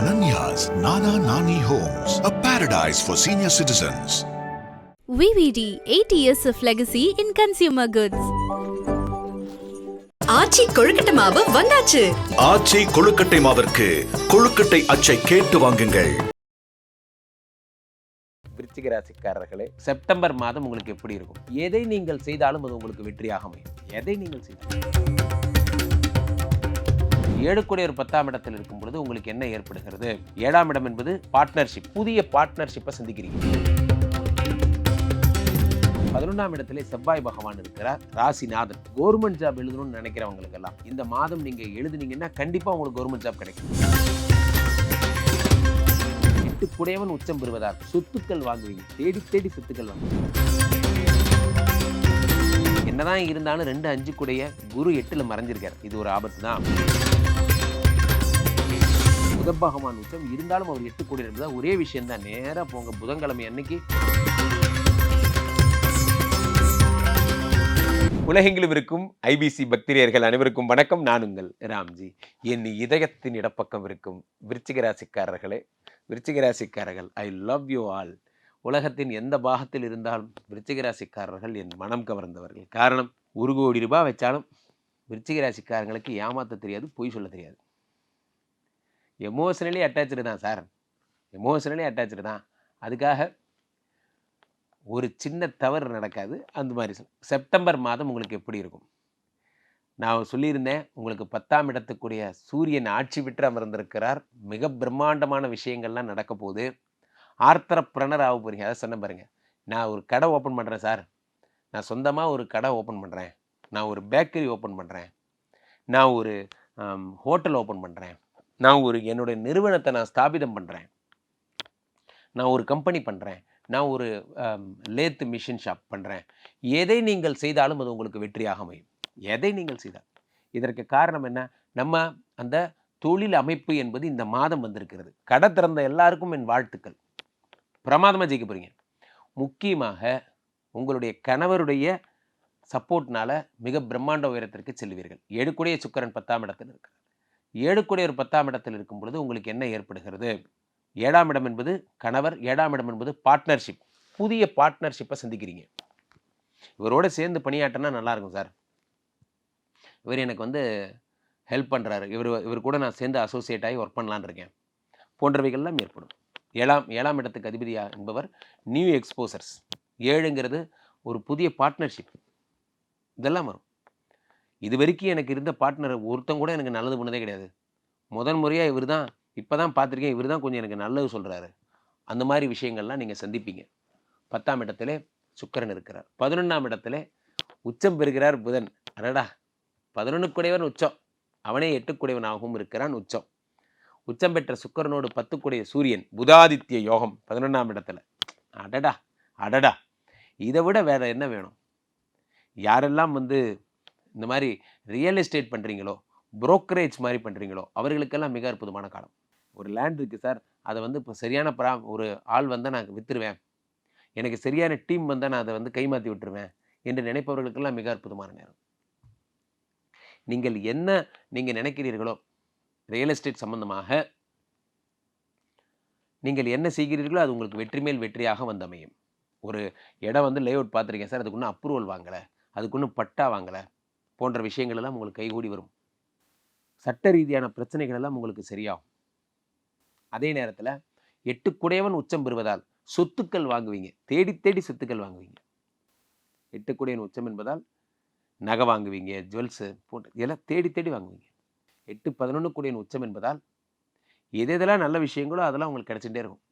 Ananya's Nana Nani Homes, a paradise for senior citizens. VVD 80 years of legacy in consumer goods. Aachi கொழுக்கட்டை மாவு வந்தாச்சு. ஆச்சி கொழுக்கட்டை மாவிற்கு கொழுக்கட்டை அச்சை கேட்டு வாங்குங்கள். விருச்சிக ராசிக்காரர்களே செப்டம்பர் மாதம் உங்களுக்கு எப்படி இருக்கும்? எதை நீங்கள் செய்தாலும் அது உங்களுக்கு வெற்றியாக அமையும். எதை நீங்கள் செய்தாலும். ஏழுக்குடைய ஒரு பத்தாம் இடத்தில் இருக்கும் பொழுது உங்களுக்கு என்ன ஏற்படுகிறது? ஏழாம் இடம் என்பது பார்ட்னர்ஷிப் புதிய பார்ட்னர்ஷிப்பை சந்திக்கிறீங்க. பதினொன்றாம் இடத்திலே செவ்வாய் பகவான் இருக்கிறார் ராசிநாதன். கவர்மெண்ட் ஜாப் எழுதணும்னு நினைக்கிறவங்களுக்கெல்லாம் இந்த மாதம் நீங்க எழுதுனீங்கன்னா கண்டிப்பா உங்களுக்கு கவர்மெண்ட் ஜாப் கிடைக்கும். எட்டு குடையவன் உச்சம் பெறுவதால் சொத்துக்கள் வாங்குவீங்க. தேடி தேடி சொத்துக்கள் வாங்குவீங்க. என்னதான் இருந்தாலும் ரெண்டு அஞ்சு குடைய குரு எட்டுல மறைஞ்சிருக்கார். இது ஒரு ஆபத்து தான் பகவான் உச்சம் இருந்தாலும் அவர் எட்டு கோடி என்பதா ஒரே விஷயம் தான் நேராக போங்க புதன்கிழமை அன்னைக்கு. உலகெங்கிலும் இருக்கும் ஐபிசி பக்திரியர்கள் அனைவருக்கும் வணக்கம். நான் உங்கள் ராம்ஜி. என் இதயத்தின் இடப்பக்கம் இருக்கும் விருச்சிக ராசிக்காரர்களே விருச்சிக ராசிக்காரர்கள் ஐ லவ் யூ ஆல் உலகத்தின் எந்த பாகத்தில் இருந்தாலும் விருச்சிக ராசிக்காரர்கள் என் மனம் கவர்ந்தவர்கள். காரணம் ஒரு கோடி ரூபாய் வச்சாலும் விருச்சிக ராசிக்காரங்களுக்கு ஏமாத்த தெரியாது பொய் சொல்ல தெரியாது. எமோஷனலி அட்டாச்சு தான் சார் எமோஷனலி அட்டாச்சு தான். அதுக்காக ஒரு சின்ன தவறு நடக்காது. அந்த மாதிரி செப்டம்பர் மாதம் உங்களுக்கு எப்படி இருக்கும்? நான் சொல்லியிருந்தேன் உங்களுக்கு பத்தாம் இடத்துக்குரிய சூரியன் ஆட்சி விட்டு அமர்ந்திருக்கிறார். மிக பிரம்மாண்டமான விஷயங்கள்லாம் நடக்க போகுது. ஆர்த்தரப்பிரணர் ஆக போகிறீங்க அதை சொன்ன பாருங்க. நான் ஒரு கடை ஓப்பன் பண்ணுறேன் சார் நான் சொந்தமாக ஒரு கடை ஓப்பன் பண்ணுறேன் நான் ஒரு பேக்கரி ஓப்பன் பண்ணுறேன் நான் ஒரு ஹோட்டல் ஓப்பன் பண்ணுறேன் நான் ஒரு என்னுடைய நிறுவனத்தை நான் ஸ்தாபிதம் பண்ணுறேன் நான் ஒரு கம்பெனி பண்ணுறேன் நான் ஒரு லேத்து மிஷின் ஷாப் பண்ணுறேன் எதை நீங்கள் செய்தாலும் அது உங்களுக்கு வெற்றியாக அமையும். எதை நீங்கள் செய்தால். இதற்கு காரணம் என்ன? நம்ம அந்த தொழில் அமைப்பு என்பது இந்த மாதம் வந்திருக்கிறது. கடை திறந்த எல்லாருக்கும் என் வாழ்த்துக்கள். பிரமாதமாக ஜெயிக்க போகிறீங்க முக்கியமாக உங்களுடைய கணவருடைய சப்போர்ட்னால மிக பிரம்மாண்ட உயரத்திற்கு செல்வீர்கள். ஏழுக்குடைய சுக்கரன் பத்தாம் இடத்தில் இருக்கிறார் ஏழுக்குடைய ஒரு பத்தாம் இடத்தில் இருக்கும் பொழுது உங்களுக்கு என்ன ஏற்படுகிறது? ஏழாம் இடம் என்பது கணவர் ஏழாம் இடம் என்பது பார்ட்னர்ஷிப் புதிய பார்ட்னர்ஷிப்பை சந்திக்கிறீங்க. இவரோட சேர்ந்து பணியாற்றினா நல்லாயிருக்கும் சார். இவர் எனக்கு வந்து ஹெல்ப் பண்ணுறாரு இவர் இவர் கூட நான் சேர்ந்து அசோசியேட் ஆகி ஒர்க் பண்ணலான்னு இருக்கேன். போன்றவைகள்லாம் ஏற்படும். ஏழாம் ஏழாம் இடத்துக்கு அதிபதியா என்பவர் நியூ எக்ஸ்போசர்ஸ் ஏழுங்கிறது ஒரு புதிய பார்ட்னர்ஷிப் இதெல்லாம் வரும். இது வரைக்கும் எனக்கு இருந்த பார்ட்னர் ஒருத்தன் கூட எனக்கு நல்லது பண்ணதே கிடையாது. முதன் முறையாக இவர் தான் இப்போ தான் பார்த்துருக்கேன் இவர் தான் கொஞ்சம் எனக்கு நல்லது சொல்கிறாரு அந்த மாதிரி விஷயங்கள்லாம் நீங்கள் சந்திப்பீங்க. பத்தாம் இடத்துல சுக்கரன் இருக்கிறார். பதினொன்றாம் இடத்துல உச்சம் பெறுகிறார் புதன். அடடா! பதினொன்றுக்குடையவன் உச்சம். அவனே எட்டுக்குடையவனாகவும் இருக்கிறான் உச்சம். உச்சம் பெற்ற சுக்கரனோடு பத்துக்குடைய சூரியன் புதாதித்ய யோகம் பதினொன்றாம் இடத்துல. அடடா! அடடா! இதை விட வேற என்ன வேணும்? யாரெல்லாம் வந்து இந்த மாதிரி ரியல் எஸ்டேட் பண்ணுறீங்களோ புரோக்கரேஜ் மாதிரி பண்ணுறீங்களோ அவர்களுக்கெல்லாம் மிக அற்புதமான காலம். ஒரு லேண்ட் இருக்குது சார் அதை வந்து இப்போ சரியான ப்ரா ஒரு ஆள் வந்தால் நான் விற்றுருவேன் எனக்கு சரியான டீம் வந்தால் நான் அதை வந்து கைமாற்றி விட்டுருவேன் என்று நினைப்பவர்களுக்கெல்லாம் மிக அற்புதமான நேரம். நீங்கள் என்ன நீங்கள் நினைக்கிறீர்களோ ரியல் எஸ்டேட் சம்பந்தமாக நீங்கள் என்ன செய்கிறீர்களோ அது உங்களுக்கு வெற்றி மேல் வெற்றியாக வந்து அமையும். ஒரு இடம் வந்து லே அவுட் பார்த்துருக்கேன் சார் அதுக்கு ஒன்றும் அப்ரூவல் வாங்கலை அதுக்கு ஒன்றும் பட்டா வாங்கலை. போன்ற விஷயங்கள் எல்லாம் உங்களுக்கு கைகூடி வரும். சட்ட ரீதியான பிரச்சனைகள் எல்லாம் உங்களுக்கு சரியாகும். அதே நேரத்தில் எட்டு குடையவன் உச்சம் பெறுவதால் சொத்துக்கள் வாங்குவீங்க. தேடி தேடி சொத்துக்கள் வாங்குவீங்க. எட்டு குடையவன் உச்சம் என்பதால் நகை வாங்குவீங்க ஜுவல்ஸு போட்டு இதெல்லாம் தேடி தேடி வாங்குவீங்க. எட்டு பதினொன்று குடையன் உச்சம் என்பதால் எது எதெல்லாம் நல்ல விஷயங்களோ அதெல்லாம் உங்களுக்கு கிடச்சிட்டே இருக்கும்.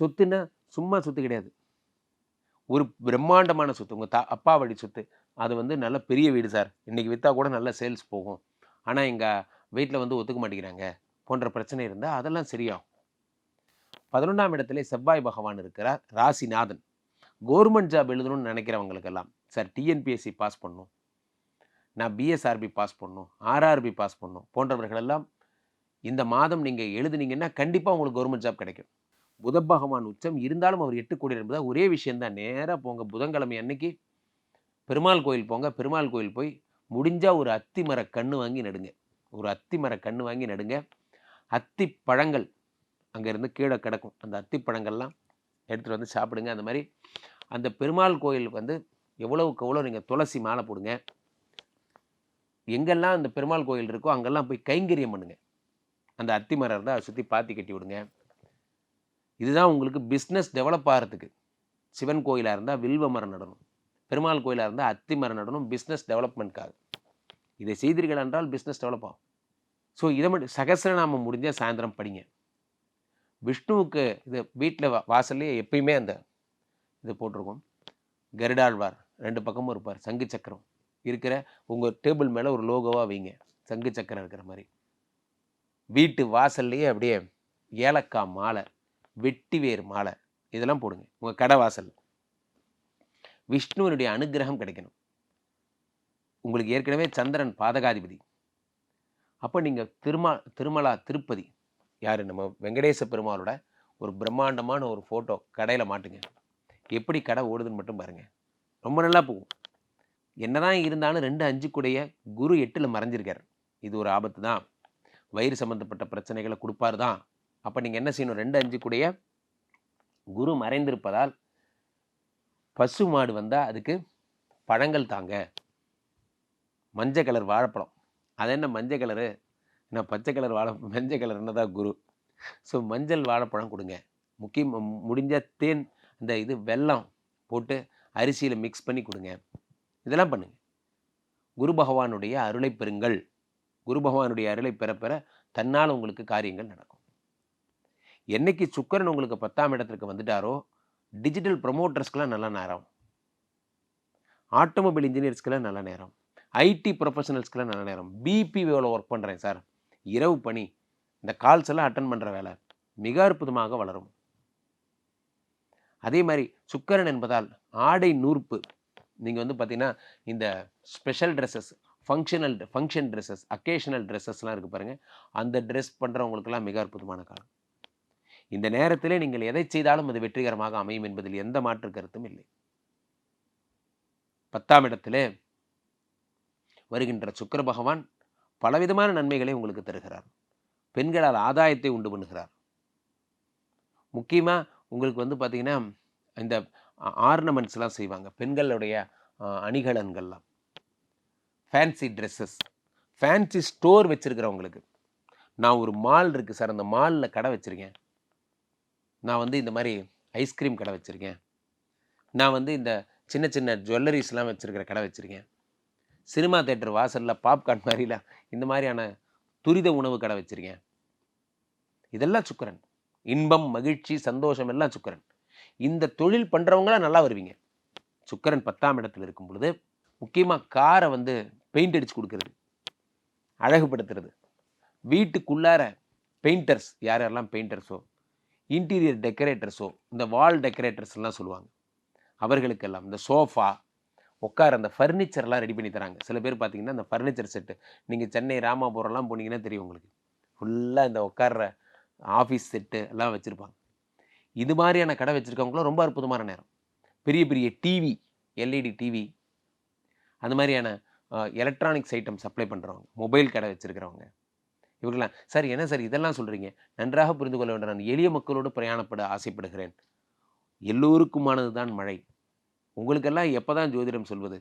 சொத்துன்னா சும்மா சொத்து கிடையாது. ஒரு பிரம்மாண்டமான சொத்து உங்கள் தா அப்பா வழி சொத்து அது வந்து நல்ல பெரிய வீடு சார். இன்றைக்கி விற்றா கூட நல்ல சேல்ஸ் போகும். ஆனால் எங்கள் வீட்டில் வந்து ஒத்துக்க மாட்டேங்கிறாங்க. போன்ற பிரச்சனை இருந்தால் அதெல்லாம் சரியாகும். பதினொன்றாம் இடத்துல செவ்வாய் பகவான் இருக்கிறார் ராசிநாதன். கவர்மெண்ட் ஜாப் எழுதணும்னு நினைக்கிறவங்களுக்கெல்லாம் சார் டிஎன்பிஎஸ்சி பாஸ் பண்ணும். நான் பிஎஸ்ஆர்பி பாஸ் பண்ணும் ஆர்ஆர்பி பாஸ் பண்ணும் போன்றவர்களெல்லாம் இந்த மாதம் நீங்கள் எழுதுனீங்கன்னா கண்டிப்பாக உங்களுக்கு கவர்மெண்ட் ஜாப் கிடைக்கும். புத பகவான் உச்சம் இருந்தாலும் அவர் எட்டு கோடி என்பதால் ஒரே விஷயந்தான் நேராக போங்க புதன்கிழமை அன்னைக்கு பெருமாள் கோயில் போங்க. பெருமாள் கோயில் போய் முடிஞ்சால் ஒரு அத்தி மர கன்று வாங்கி நடுங்க. ஒரு அத்தி மர கன்று வாங்கி நடுங்க. அத்தி பழங்கள் அங்கேருந்து கீழே கிடக்கும். அந்த அத்தி பழங்கள்லாம் எடுத்துகிட்டு வந்து சாப்பிடுங்க. அந்த மாதிரி அந்த பெருமாள் கோயிலுக்கு வந்து எவ்வளவுக்கு எவ்வளோ நீங்கள் துளசி மாலை போடுங்க. எங்கெல்லாம் அந்த பெருமாள் கோயில் இருக்கோ அங்கெல்லாம் போய் கைங்கரியம் பண்ணுங்கள் அந்த அத்தி மரம் இருந்தால் அதை சுற்றி பாத்தி கட்டி விடுங்க. இதுதான் உங்களுக்கு பிஸ்னஸ் டெவலப் ஆகிறதுக்கு சிவன் கோயிலாக இருந்தால் வில்வ மரம் நடணும். பெருமாள் கோயிலாக இருந்தால் அத்தி மரம் நடணும் பிஸ்னஸ் டெவலப்மெண்ட்காக இதை செய்தீர்கள் என்றால் பிஸ்னஸ் டெவலப் ஆகும். ஸோ இதை மட்டும் சகசிரநாமம் முடிஞ்சால் சாயந்தரம் படிங்க. விஷ்ணுவுக்கு இது வீட்டில் வாசல்லையே எப்பயுமே அந்த இது போட்டிருக்கும். கருடாழ்வார் ரெண்டு பக்கமும் இருப்பார். சங்கு சக்கரம் இருக்கிற உங்கள் டேபிள் மேலே ஒரு லோகோவாக வைங்க. சங்கு சக்கரம் இருக்கிற மாதிரி. வீட்டு வாசல்லையே அப்படியே ஏலக்காய் மாலை வெட்டிவேர் மாலை இதெல்லாம் போடுங்க. உங்கள் கடை வாசல். விஷ்ணுவனுடைய அனுகிரகம் கிடைக்கணும். உங்களுக்கு ஏற்கனவே சந்திரன் பாதகாதிபதி. அப்போ நீங்கள் திருமா திருமலா திருப்பதி யார்? நம்ம வெங்கடேச பெருமாளோட ஒரு பிரம்மாண்டமான ஒரு ஃபோட்டோ கடையில் மாட்டுங்க. எப்படி கடை ஓடுதுன்னு மட்டும் பாருங்கள் ரொம்ப நல்லா போகும். என்னதான் இருந்தாலும் ரெண்டு அஞ்சு கூடைய குரு எட்டில் மறைஞ்சிருக்கார். இது ஒரு ஆபத்து தான். வயிறு சம்மந்தப்பட்ட பிரச்சனைகளை கொடுப்பாரு தான். அப்போ நீங்கள் என்ன செய்யணும்? ரெண்டு அஞ்சு கூடைய குரு மறைந்திருப்பதால் பசு மாடு வந்தால் அதுக்கு பழங்கள் தாங்க. மஞ்சள் கலர் வாழைப்பழம். அது என்ன மஞ்சள் கலரு? என்ன பச்சை கலர் வாழை மஞ்சள் கலர் என்னதான் குரு? ஸோ மஞ்சள் வாழைப்பழம் கொடுங்க. முக்கியம் முடிஞ்ச தேன் இந்த இது வெல்லம் போட்டு அரிசியில் மிக்ஸ் பண்ணி கொடுங்க. இதெல்லாம் பண்ணுங்கள் குரு பகவானுடைய அருளை பெறுங்கள். குரு பகவானுடைய அருளை பெற பெற தன்னால் உங்களுக்கு காரியங்கள் நடக்கும். என்னைக்கு சுக்கரன் உங்களுக்கு பத்தாம் இடத்திற்கு வந்துட்டாரோ டிஜிட்டல் ப்ரொமோட்டர்ஸ்க்கெலாம் நல்ல நேரம். ஆட்டோமொபைல் இன்ஜினியர்ஸ்க்கெலாம் நல்ல நேரம். ஐடி ப்ரொஃபஷனல்ஸ்க்கெலாம் நல்ல நேரம். பிபி வேலை ஒர்க் பண்ணுறேன் சார் இரவு பணி. இந்த கால்ஸ் எல்லாம் அட்டன் பண்ணுற வேலை. மிக அற்புதமாக வளரும். அதே மாதிரி சுக்கரன் என்பதால் ஆடை நூற்பு. நீங்கள் வந்து பார்த்தீங்கன்னா இந்த special dresses functional function dresses occasional ட்ரெஸ்ஸஸ்லாம் இருக்குது பாருங்கள் அந்த ட்ரெஸ் பண்ணுறவங்களுக்கெல்லாம் மிக அற்புதமான காலம். இந்த நேரத்திலே நீங்கள் எதை செய்தாலும் அது வெற்றிகரமாக அமையும் என்பதில் எந்த மாற்று கருத்தும் இல்லை. பத்தாம் இடத்திலே வருகின்ற சுக்கர பகவான் பலவிதமான நன்மைகளை உங்களுக்கு தருகிறார். பெண்களால் ஆதாயத்தை உண்டு பண்ணுகிறார். முக்கியமாக உங்களுக்கு வந்து பார்த்தீங்கன்னா இந்த ஆர்னமெண்ட்ஸ்லாம் செய்வாங்க. பெண்களுடைய அணிகலன்கள்லாம். ஃபேன்சி ட்ரெஸ்ஸஸ் ஃபேன்சி ஸ்டோர் வச்சுருக்கிறவங்களுக்கு. நான் ஒரு மால் இருக்குது சார் அந்த மாலில் கடை வச்சுருக்கேன். நான் வந்து இந்த மாதிரி ஐஸ்கிரீம் கடை வச்சுருக்கேன். நான் வந்து இந்த சின்ன சின்ன ஜுவல்லரிஸ்லாம் வச்சுருக்கிற கடை வச்சுருக்கேன். சினிமா தேட்டர் வாசலில் பாப்கார்ன் மாதிரிலாம் இந்த மாதிரியான துரித உணவு கடை வச்சுருக்கேன். இதெல்லாம் சுக்கரன். இன்பம் மகிழ்ச்சி சந்தோஷம் எல்லாம் சுக்கரன். இந்த தொழில் பண்ணுறவங்களாம் நல்லா வருவீங்க. சுக்கரன் பத்தாம் இடத்துல இருக்கும் பொழுது முக்கியமாக காரை வந்து பெயிண்ட் அடித்து கொடுக்கறது. அழகுபடுத்துறது. வீட்டுக்குள்ளார பெயிண்டர்ஸ் யார் யாரெல்லாம் பெயிண்டர்ஸோ இன்டீரியர் டெக்கரேட்டர்ஸோ இந்த வால் டெக்கரேட்டர்ஸ்லாம் சொல்லுவாங்க. அவர்களுக்கெல்லாம் இந்த சோஃபா உட்கார அந்த ஃபர்னிச்சர்லாம் ரெடி பண்ணி தராங்க. சில பேர் பார்த்தீங்கன்னா அந்த ஃபர்னிச்சர் செட்டு நீங்கள் சென்னை ராமாபுரம்லாம் போனீங்கன்னா தெரியும் உங்களுக்கு. ஃபுல்லாக இந்த உட்கார்ற ஆஃபீஸ் செட்டு எல்லாம் வச்சுருப்பாங்க. இது மாதிரியான கடை வச்சுருக்கவங்களும் ரொம்ப அற்புதமான நேரம். பெரிய பெரிய டிவி எல்இடி டிவி அந்த மாதிரியான எலக்ட்ரானிக்ஸ் ஐட்டம் சப்ளை பண்ணுறவங்க மொபைல் கடை வச்சுருக்கிறவங்க இவர்களாம் சார் என்ன சார் இதெல்லாம் சொல்கிறீங்க நன்றாக புரிந்து கொள்ள வேண்டும். நான் எளிய மக்களோடு பிரயாணப்பட ஆசைப்படுகிறேன். எல்லோருக்குமானது தான் மழை. உங்களுக்கெல்லாம் எப்போ தான் ஜோதிடம் சொல்வது?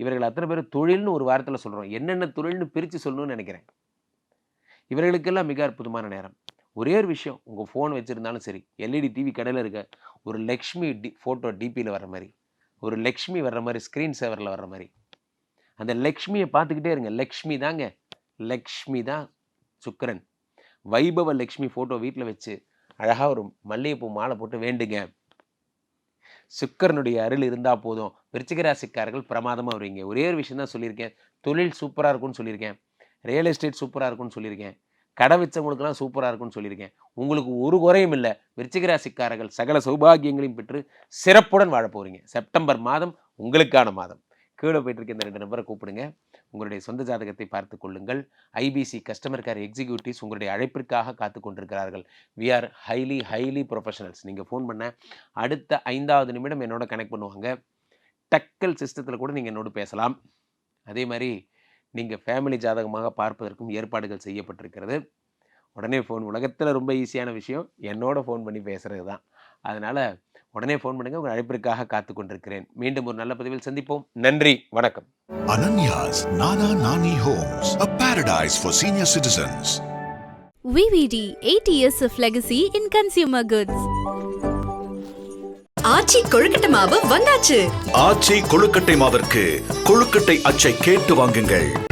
இவர்கள் அத்தனை பேர் தொழில்னு ஒரு வாரத்தில் சொல்கிறோம் என்னென்ன தொழில்னு பிரித்து சொல்லணும்னு நினைக்கிறேன். இவர்களுக்கெல்லாம் மிக அற்புதமான நேரம். ஒரே ஒரு விஷயம் உங்கள் ஃபோன் வச்சுருந்தாலும் சரி எல்இடி டிவி கடையில் இருக்க ஒரு லக்ஷ்மி டி ஃபோட்டோ டிபியில் வர்ற மாதிரி ஒரு லக்ஷ்மி வர்ற மாதிரி ஸ்க்ரீன் சேவரில் வர்ற மாதிரி அந்த லக்ஷ்மியை பார்த்துக்கிட்டே இருங்க. லக்ஷ்மி தாங்க. லக்ஷ்மி தான் சுக்கிரன். வைபவ லக்ஷ்மி ஃபோட்டோ வீட்டில் வச்சு அழகாக ஒரு மல்லிகைப்பூ மாலை போட்டு வேண்டுங்க. சுக்கரனுடைய அருள் இருந்தால் போதும். விருச்சிகராசிக்காரர்கள் பிரமாதமாக வருவீங்க. ஒரே ஒரு விஷயம் தான் சொல்லியிருக்கேன். தொழில் சூப்பராக இருக்கும்னு சொல்லியிருக்கேன். ரியல் எஸ்டேட் சூப்பராக இருக்கும்னு சொல்லியிருக்கேன். கடை வச்சவங்களுக்குலாம் சூப்பராக இருக்கும்னு சொல்லியிருக்கேன். உங்களுக்கு ஒரு குறையும் இல்லை. விருச்சிகராசிக்காரர்கள் சகல சௌபாகியங்களையும் பெற்று சிறப்புடன் வாழப்போகிறீங்க செப்டம்பர் மாதம் உங்களுக்கான மாதம். கீழே போயிட்டு இருக்க இந்த ரெண்டு நம்பரை கூப்பிடுங்க. உங்களுடைய சொந்த ஜாதகத்தை பார்த்து கொள்ளுங்கள். ஐபிசி கஸ்டமர் கேர் எக்ஸிக்யூட்டிவ்ஸ் உங்களுடைய அழைப்பிற்காக காத்து கொண்டிருக்கிறார்கள். We are highly highly professionals நீங்கள் ஃபோன் பண்ண அடுத்த ஐந்தாவது நிமிடம் என்னோட கனெக்ட் பண்ணுவாங்க. டக்கல் சிஸ்டத்தில் கூட நீங்கள் என்னோடு பேசலாம். அதே மாதிரி நீங்கள் ஃபேமிலி ஜாதகமாக பார்ப்பதற்கும் ஏற்பாடுகள் செய்யப்பட்டிருக்கிறது. உடனே ஃபோன் உலகத்தில் ரொம்ப ஈஸியான விஷயம். என்னோட ஃபோன் பண்ணி பேசுகிறது தான் அதனால் உடனே ஃபோன் பண்ணுங்கள் உங்கள் அழைப்பிற்காக காத்து கொண்டிருக்கிறேன். மீண்டும் ஒரு நல்ல பதிவில் சந்திப்போம். நன்றி. வணக்கம். Ananya's Nana Nani Homes, a paradise for senior citizens. VVD 8 years of legacy in consumer goods. Aachi கொழுக்கட்டை மாவு வந்தாச்சு. ஆச்சி கொழுக்கட்டை மாவிற்கு கொழுக்கட்டை அச்சை கேட்டு வாங்குங்கள்.